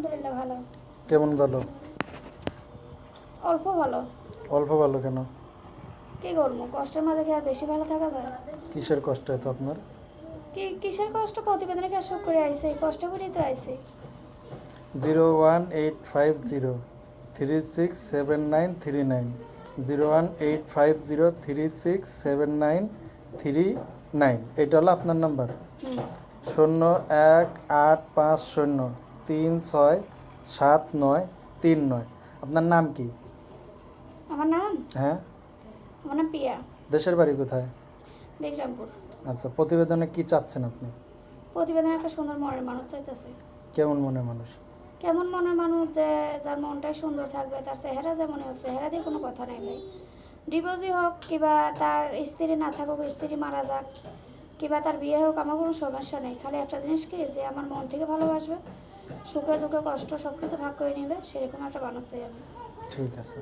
আলহামদুলিল্লাহ ভালো। কেমন ভালো অল্প ভালো। অল্প ভালো কেন? কি করব কষ্টের মাঝে কি আর বেশি ভালো থাকা যায়? কিসের কষ্ট এত আপনার? কি কিসের কষ্ট? প্রতিবেদনে কি সুখ করে আইছে কষ্ট করেই তো আইছে zero one eight five zero three six seven nine three nine. Zero one eight five zero three six seven nine three nine. এটা হলো আপনার নাম্বার। শূন্য এক আট পাঁচ শূন্য। তিন ছয় সাত নয় তিন নয়। আপনার নাম কি? আমার নাম? হ্যাঁ। আমার নাম পিয়া দেশের বাড়ি কোথায়? বিক্রমপুর আচ্ছা প্রতিবেদনে কি চাচ্ছেন আপনি? প্রতিবেদনে একটা সুন্দর মনের মানুষ চাইতেছে। কেমন মনে মানুষ? কেমন মনের মানুষ যে যার মনটাই সুন্দর থাকবে তার চেহারা যেমনই হোক চেহারা দিয়ে কোনো কথা নেই ভাই। ডিভোর্সই হোক কিংবা তার স্ত্রী না থাকুক স্ত্রী মারা যাক কিংবা তার বিয়ে হোক আমার কোনো সমস্যা নেই। খালি একটা জিনিস কি যে আমার মন থেকে ভালোবাসবে সুখে দুঃখে কষ্ট সব কিছু ভাগ করে নেবে, সেরকম একটা বানাতে চাই আমি ঠিক আছে।